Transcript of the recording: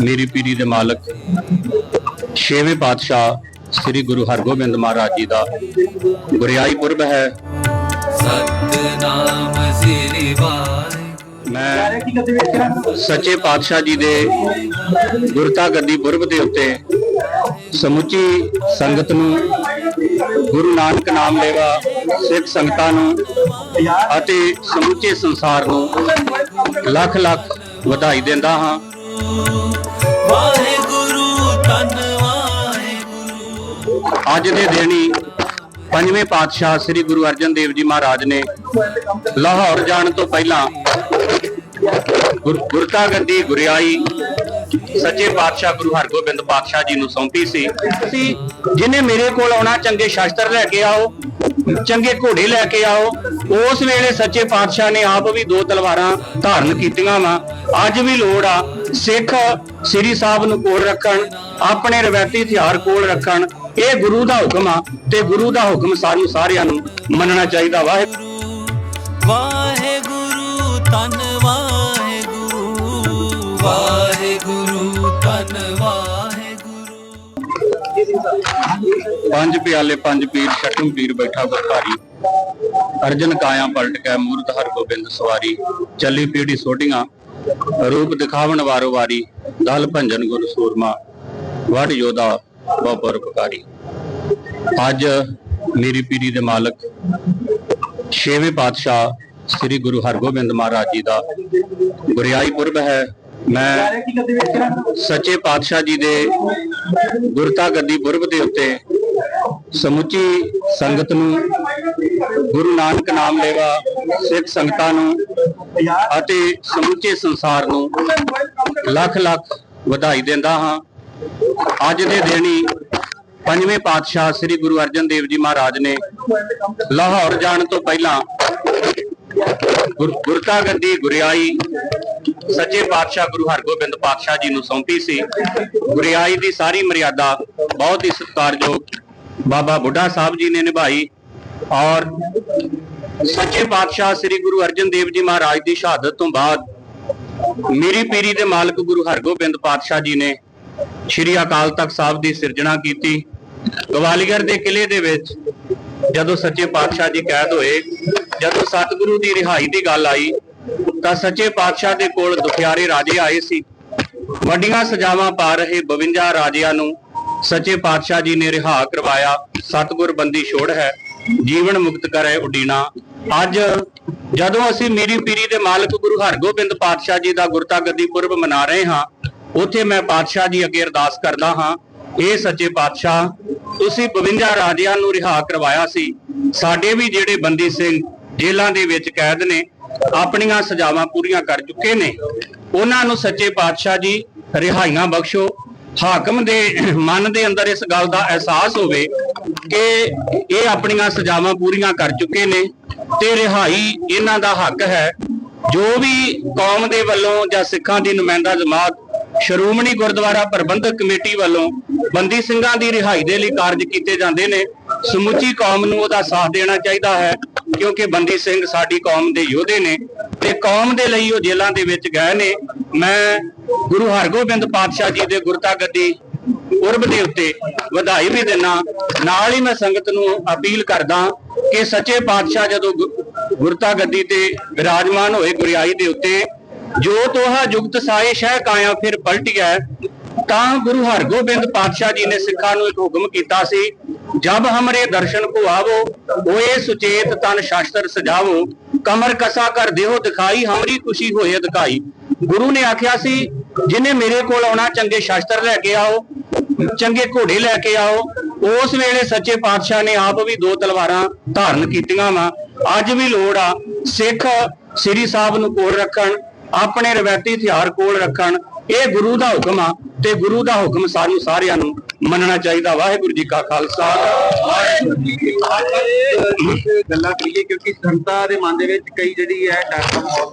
ਮੇਰੀ ਪੀਰੀ ਦੇ ਮਾਲਕ ਛੇਵੇਂ ਪਾਤਸ਼ਾਹ ਸ੍ਰੀ ਗੁਰੂ ਹਰਗੋਬਿੰਦ ਮਹਾਰਾਜ ਜੀ ਦਾ ਗੁਰਿਆਈ ਪੁਰਬ ਹੈ। ਸਤਨਾਮ ਸ੍ਰੀ ਮੈਂ ਸੱਚੇ ਪਾਤਸ਼ਾਹ ਜੀ ਦੇ ਗੁਰਤਾ ਗੱਦੀ ਪੁਰਬ ਦੇ ਉੱਤੇ ਸਮੁੱਚੀ ਸੰਗਤ ਨੂੰ ਗੁਰੂ ਨਾਨਕ ਨਾਮ ਲੈਵਾ ਸਿੱਖ ਸੰਗਤਾਂ ਨੂੰ ਅਤੇ ਸਮੁੱਚੇ ਸੰਸਾਰ ਨੂੰ ਲੱਖ ਲੱਖ ਵਧਾਈ ਦਿੰਦਾ ਹਾਂ। ਅੱਜ ਦੇ ਦਿਨ ਪੰਜਵੇਂ ਪਾਤਸ਼ਾਹ ਸ੍ਰੀ ਗੁਰੂ ਅਰਜਨ ਦੇਵ ਜੀ ਮਹਾਰਾਜ ਨੇ ਲਾਹੌਰ ਜਾਣ ਤੋਂ ਪਹਿਲਾਂ ਗੁਰ- ਗੁਰਤਾ ਗੱਦੀ, ਗੁਰਿਆਈ, ਸੱਚੇ ਪਾਤਸ਼ਾਹ ਗੁਰੂ ਹਰਗੋਬਿੰਦ ਪਾਤਸ਼ਾਹ ਜੀ ਨੂੰ ਸੌਂਪੀ ਸੀ ਸੀ। ਜਿਨੇ ਮੇਰੇ ਕੋਲ ਆਉਣਾ, ਚੰਗੇ ਸ਼ਾਸਤਰ ਲੈ ਕੇ ਆਓ ਚੰਗੇ ਘੋੜੇ ਲੈ ਕੇ ਆਓ। ਉਸ ਵੇਲੇ ਸੱਚੇ ਪਾਤਸ਼ਾਹ ਨੇ ਆਪ ਵੀ ਦੋ ਤਲਵਾਰਾਂ ਧਾਰਨ ਕੀਤੀਆਂ ਵਾ। ਅੱਜ ਵੀ ਲੋੜ ਆ ਸਿੱਖ ਸ੍ਰੀ ਸਾਹਿਬ ਨੂੰ ਕੋਲ ਰੱਖਣ, ਆਪਣੇ ਰਵਾਇਤੀ ਹਥਿਆਰ ਕੋਲ ਰੱਖਣ। ਇਹ ਗੁਰੂ ਦਾ ਹੁਕਮ ਆ ਤੇ ਗੁਰੂ ਦਾ ਹੁਕਮ ਸਾਨੂੰ ਸਾਰਿਆਂ ਨੂੰ ਮੰਨਣਾ ਚਾਹੀਦਾ ਵਾਹਿਗੁਰੂ ਵਾਹਿਗੁਰੂ, ਧੰਨ ਵਾਹਿਗੁਰੂ ਵਾਹਿਗੁਰੂ, ਧੰਨ ਵਾਹਿਗੁਰੂ। ਪੰਜ ਪਿਆਲੇ ਪੰਜ ਪੀਰ ਛਟਮ ਪੀਰ ਬੈਠਾ ਗੁਰਧਾਰੀ ਅਰਜਨ ਕਾਇਆ ਪਲਟ ਕੇ ਮੂਰਤ ਹਰ ਗੋਬਿੰਦ ਸਵਾਰੀ। ਚੱਲੀ ਪੀੜੀ ਸੋਟੀਆਂ ਰੂਪ ਦਿਖਾਵਣ ਵਾਰੋ ਵਾਰੀ। ਦਲ ਭੰਜਨ ਗੁਰ ਸੂਰਮਾ ਵਡ ਯੋਧਾ ਬਹੁ ਪਕਾਰੀ ਅੱਜ ਮੇਰੀ ਪੀੜੀ ਦੇ ਮਾਲਕ, ਛੇਵੇਂ ਪਾਤਸ਼ਾਹ ਸ੍ਰੀ ਗੁਰੂ ਹਰਗੋਬਿੰਦ ਮਹਾਰਾਜ ਜੀ ਦਾ ਗੁਰਿਆਈ ਪੁਰਬ ਹੈ। ਮੈਂ ਸੱਚੇ ਪਾਤਸ਼ਾਹ ਜੀ ਦੇ ਗੁਰਤਾ ਗੱਦੀ ਪੁਰਬ ਦੇ ਉੱਤੇ ਸਮੁੱਚੀ ਸੰਗਤ ਨੂੰ, ਗੁਰੂ ਨਾਨਕ ਨਾਮ ਲੈਵਾ ਸਿੱਖ ਸੰਗਤਾਂ ਨੂੰ ਅਤੇ ਸਮੁੱਚੇ ਸੰਸਾਰ ਨੂੰ ਲੱਖ ਲੱਖ ਵਧਾਈ ਦਿੰਦਾ ਹਾਂ। ਅੱਜ ਦੇ ਦਿਨ ਹੀ ਪੰਜਵੇਂ ਪਾਤਸ਼ਾਹ ਸ੍ਰੀ ਗੁਰੂ ਅਰਜਨ ਦੇਵ ਜੀ ਮਹਾਰਾਜ ਨੇ ਲਾਹੌਰ ਜਾਣ ਤੋਂ ਪਹਿਲਾਂ ਗੁਰ- ਗੁਰਤਾ ਗੱਦੀ ਗੁਰਿਆਈ ਸੱਚੇ ਪਾਤਸ਼ਾਹ ਗੁਰੂ ਹਰਗੋਬਿੰਦ ਪਾਤਸ਼ਾਹ ਜੀ ਨੂੰ ਸੌਂਪੀ ਸੀ। ਗੁਰਿਆਈ ਦੀ ਸਾਰੀ ਮਰਿਆਦਾ ਬਹੁਤ ਹੀ ਸਤਿਕਾਰਯੋਗ ਬਾਬਾ ਬੁੱਢਾ ਸਾਹਿਬ ਜੀ ਨੇ ਨਿਭਾਈ ਔਰ ਸੱਚੇ ਪਾਤਸ਼ਾਹ ਸ੍ਰੀ ਗੁਰੂ ਅਰਜਨ ਦੇਵ ਜੀ ਮਹਾਰਾਜ ਦੀ ਸ਼ਹਾਦਤ ਤੋਂ ਬਾਅਦ ਮੇਰੀ ਪੀਰੀ ਦੇ ਮਾਲਕ ਗੁਰੂ ਹਰਗੋਬਿੰਦ ਪਾਤਸ਼ਾਹ ਜੀ ਨੇ ਸ਼੍ਰੀ ਅਕਾਲ ਤਖਤ ਸਾਹਿਬ ਦੀ ਸਿਰਜਣਾ ਕੀਤੀ। ਗਵਾਲੀਅਰ ਦੇ ਕਿਲੇ ਦੇ ਵਿੱਚ ਜਦੋਂ ਸੱਚੇ ਪਾਤਸ਼ਾਹ ਜੀ ਕੈਦ ਹੋਏ, ਜਦੋਂ ਸਤਿਗੁਰੂ ਦੀ ਰਿਹਾਈ ਦੀ ਗੱਲ ਆਈ, ਤਾਂ ਸੱਚੇ ਪਾਤਸ਼ਾਹ ਦੇ ਕੋਲ ਦੁਖਿਆਰੇ ਰਾਜੇ ਆਏ ਸੀ। ਵੱਡੀਆਂ ਸਜ਼ਾਵਾਂ ਪਾ ਰਹੇ 52 ਰਾਜਿਆਂ ਨੂੰ ਸੱਚੇ ਪਾਤਸ਼ਾਹ ਜੀ ਨੇ ਰਿਹਾ ਕਰਵਾਇਆ, ਸਤਿਗੁਰ ਬੰਦੀ ਛੋੜ ਹੈ, ਜੀਵਨ ਮੁਕਤ ਕਰੇ ਉਡੀਨਾ। ਅੱਜ ਜਦੋਂ ਅਸੀਂ ਮੇਰੀ ਪੀਰੀ ਦੇ ਮਾਲਕ ਗੁਰੂ ਹਰਗੋਬਿੰਦ ਪਾਤਸ਼ਾਹ ਜੀ ਦਾ ਗੁਰਤਾ ਗੱਦੀ ਪੁਰਬ ਮਨਾ ਰਹੇ ਹਾਂ, ਉੱਥੇ ਮੈਂ ਪਾਤਸ਼ਾਹ ਜੀ ਅੱਗੇ ਅਰਦਾਸ ਕਰਦਾ ਹਾਂ, ਇਹ ਸੱਚੇ ਪਾਤਸ਼ਾਹ, ਤੁਸੀਂ 52 ਰਾਜਿਆਂ ਨੂੰ ਰਿਹਾ ਕਰਵਾਇਆ ਸੀ। ਸਾਡੇ ਵੀ ਜਿਹੜੇ ਬੰਦੀ ਸਿੰਘ ਜੇਲ੍ਹਾਂ ਦੇ ਵਿੱਚ ਕੈਦ ਨੇ, ਆਪਣੀਆਂ ਸਜ਼ਾਵਾਂ ਪੂਰੀਆਂ ਕਰ ਚੁੱਕੇ ਨੇ। ਉਹਨਾਂ ਨੂੰ ਸੱਚੇ ਪਾਤਸ਼ਾਹ ਜੀ, ਰਿਹਾਈਆਂ ਬਖਸ਼ੋ। ਹਾਕਮ ਦੇ ਮਨ ਦੇ ਅੰਦਰ ਇਸ ਗੱਲ ਦਾ ਅਹਿਸਾਸ ਹੋਵੇ ਕਿ ਇਹ ਆਪਣੀਆਂ ਸਜ਼ਾਵਾਂ ਪੂਰੀਆਂ ਕਰ ਚੁੱਕੇ ਨੇ ਤੇ ਰਿਹਾਈ ਇਹਨਾਂ ਦਾ ਹੱਕ ਹੈ। ਜੋ ਵੀ ਕੌਮ ਦੇ ਵੱਲੋਂ ਜਾਂ ਸਿੱਖਾਂ ਦੀ ਨੁਮਾਇੰਦਾ ਜਮਾਤ, ਸ਼੍ਰੋਮਣੀ ਗੁਰਦੁਆਰਾ ਪ੍ਰਬੰਧਕ ਕਮੇਟੀ ਵੱਲੋਂ ਬੰਦੀ ਸਿੰਘਾਂ ਦੀ ਰਿਹਾਈ ਦੇ ਲਈ ਕਾਰਜ ਕੀਤੇ ਜਾਂਦੇ ਨੇ, ਸਮੁੱਚੀ ਕੌਮ ਨੂੰ ਉਹਦਾ ਸਾਥ ਦੇਣਾ ਚਾਹੀਦਾ ਹੈ। ਕਿਉਂਕਿ ਬੰਦੀ ਸਿੰਘ ਸਾਡੀ ਕੌਮ ਦੇ ਯੋਧੇ ਨੇ ਤੇ ਕੌਮ ਦੇ ਲਈ ਉਹ ਜੇਲ੍ਹਾਂ ਦੇ ਵਿੱਚ ਗਏ ਨੇ। ਮੈਂ ਗੁਰੂ ਹਰਗੋਬਿੰਦ ਪਾਤਸ਼ਾਹ ਜੀ ਦੇ ਗੁਰਤਾ ਗੱਦੀ ਉਰਬ ਦੇ ਉੱਤੇ ਵਧਾਈ ਵੀ ਦਿੰਨਾ। ਨਾਲ ਹੀ ਮੈਂ ਸੰਗਤ ਨੂੰ ਅਪੀਲ ਕਰਦਾ ਕਿ ਸੱਚੇ ਪਾਤਸ਼ਾਹ ਜਦੋਂ ਗੁ- ਗੁਰਤਾ ਗੱਦੀ ਤੇ ਵਿਰਾਜਮਾਨ ਹੋਏ ਗੁਰਿਆਈ ਦੇ ਉੱਤੇ, ਜੋ ਤੋਹਾ ਜੁਗਤ ਸਾਏ ਸ਼ਹਿ ਕਾਇਆ ਫਿਰ ਪਲਟਿਆ ਤਾਂ ਗੁਰੂ ਹਰਗੋਬਿੰਦ ਪਾਤਸ਼ਾਹ ਜੀ ਨੇ ਸਿੱਖਾਂ ਨੂੰ ਇੱਕ ਹੁਕਮ ਕੀਤਾ ਸੀ ਜਬ ਹਮਰੇ ਦਰਸ਼ਨ ਕੋ ਆਵੋ, ਹੋਏ ਸੁਚੇਤ ਤਨ ਸ਼ਾਸਤਰ ਸਜਾਵੋ, ਕਮਰ ਕਸਾ ਕਰ ਦੇਹੋ ਦਿਖਾਈ, ਹਮਰੀ ਖੁਸ਼ੀ ਹੋਏ ਦਿਖਾਈ। ਗੁਰੂ ਨੇ ਆਖਿਆ ਸੀ, ਜਿਨੇ ਮੇਰੇ ਕੋਲ ਆਉਣਾ, ਚੰਗੇ ਸ਼ਾਸਤਰ ਲੈ ਕੇ ਆਓ, ਚੰਗੇ ਘੋੜੇ ਲੈ ਕੇ ਆਓ। ਉਸ ਵੇਲੇ ਸੱਚੇ ਪਾਤਸ਼ਾਹ ਨੇ ਆਪ ਵੀ ਦੋ ਤਲਵਾਰਾਂ ਧਾਰਨ ਕੀਤੀਆਂ ਵਾ। ਅੱਜ ਵੀ ਲੋੜ ਆ, ਸਿੱਖ ਸ੍ਰੀ ਸਾਹਿਬ ਨੂੰ ਕੋਲ ਰੱਖਣ, ਆਪਣੇ ਰਵਾਇਤੀ ਹਥਿਆਰ ਕੋਲ ਰੱਖਣ ਇਹ ਗੁਰੂ ਦਾ ਹੁਕਮ ਆ ਤੇ ਗੁਰੂ ਦਾ ਹੁਕਮ ਸਾਨੂੰ ਸਾਰਿਆਂ ਨੂੰ ਮੰਨਣਾ ਚਾਹੀਦਾ ਵਾਹਿਗੁਰੂ ਜੀ ਕਾ ਖਾਲਸਾ। ਵਾਹਿਗੁਰੂ ਜੀ ਕੀ ਫਤਿਹ। ਗੱਲਾਂ ਕਰੀਏ ਕਿਉਂਕਿ ਸੰਤਾਂ ਦੇ ਮਨ ਦੇ ਵਿੱਚ ਕਈ ਜਿਹੜੀ ਹੈ ਡਰ ਦਾ ਮਾਹੌਲ